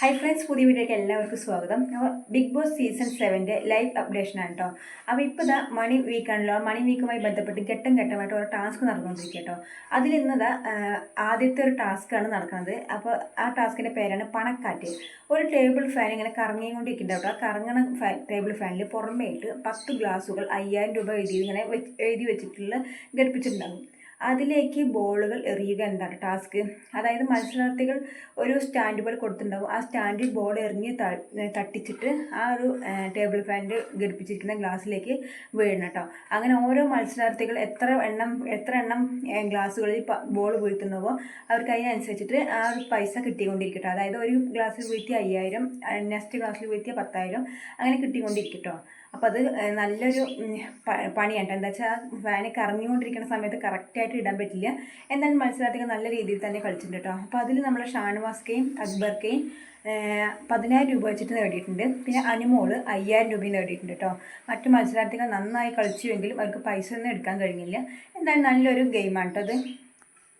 Hi friends പുതിയ വീഡിയോയ്ക്ക് എല്ലാവർക്കും സ്വാഗതം. അപ്പോൾ ബിഗ് ബോസ് സീസൺ സെവന്റെ ലൈവ് അപ്ഡേഷൻ ആണ് കേട്ടോ അപ്പോൾ ഇപ്പോൾ ഇതാ മണി വീക്കാണല്ലോ മണി വീക്കുമായി ബന്ധപ്പെട്ട് ഘട്ടം ഘട്ടമായിട്ട് ഓരോ ടാസ്ക് നടന്നുകൊണ്ടിരിക്കുക കേട്ടോ അതിൽ ഇന്നതാ ആദ്യത്തെ ഒരു ടാസ്ക്കാണ് നടക്കുന്നത്. അപ്പോൾ ആ ടാസ്കിന്റെ പേരാണ് പണക്കാറ്റ്. ഒരു ടേബിൾ ഫാൻ ഇങ്ങനെ കറങ്ങിക്കൊണ്ടിരിക്കുന്നുണ്ട് കേട്ടോ ആ കറങ്ങണ ഫാൻ ടേബിൾ ഫാനിൽ പുറമേയിട്ട് പത്ത് ഗ്ലാസുകൾ അയ്യായിരം രൂപ എഴുതി ഇങ്ങനെ എഴുതി വെച്ചിട്ടുള്ള ഘടിപ്പിച്ചിട്ടുണ്ടാകും. അതിലേക്ക് ബോളുകൾ എറിയുക എന്താണ് ടാസ്ക്? അതായത് മത്സരാർത്ഥികൾ ഒരു സ്റ്റാൻഡ് പോലെ കൊടുത്തിട്ടുണ്ടാവും. ആ സ്റ്റാൻഡിൽ ബോൾ എറിഞ്ഞ് തട്ടിച്ചിട്ട് ആ ഒരു ടേബിൾ ഫാനിൽ ഘടിപ്പിച്ചിരിക്കുന്ന ഗ്ലാസ്സിലേക്ക് വീഴണം കേട്ടോ അങ്ങനെ ഓരോ മത്സരാർത്ഥികൾ എത്ര എണ്ണം എത്ര എണ്ണം ഗ്ലാസ്സുകളിൽ ബോൾ വീഴ്ത്തുന്നുവോ അവർക്ക് അതിനനുസരിച്ചിട്ട് ആ ഒരു പൈസ കിട്ടിക്കൊണ്ടിരിക്കട്ടോ. അതായത് ഒരു ഗ്ലാസ്സിൽ വീഴ്ത്തിയ അയ്യായിരം നെക്സ്റ്റ് ഗ്ലാസ്സിൽ വീഴ്ത്തിയ പത്തായിരം അങ്ങനെ കിട്ടിക്കൊണ്ടിരിക്കട്ടോ അപ്പോൾ അത് നല്ലൊരു പണിയാണ് കേട്ടോ എന്താ വെച്ചാൽ ഫാന് കറങ്ങിക്കൊണ്ടിരിക്കുന്ന സമയത്ത് കറക്റ്റായിട്ട് ഇടാൻ പറ്റില്ല. എന്നാൽ മത്സരാർത്ഥികൾ നല്ല രീതിയിൽ തന്നെ കളിച്ചിട്ടുണ്ട് കേട്ടോ അപ്പോൾ അതിൽ നമ്മൾ ഷാനവാസ്കയും അക്ബർക്കയും പതിനായിരം രൂപ വെച്ചിട്ട് നേടിയിട്ടുണ്ട്. പിന്നെ അനുമോൾ അയ്യായിരം രൂപയും നേടിയിട്ടുണ്ട് കേട്ടോ മറ്റു മത്സരാർത്ഥികൾ നന്നായി കളിച്ചുവെങ്കിലും അവർക്ക് പൈസ ഒന്നും എടുക്കാൻ കഴിഞ്ഞില്ല. എന്തായാലും നല്ലൊരു ഗെയിമാണ് കേട്ടോ അത്.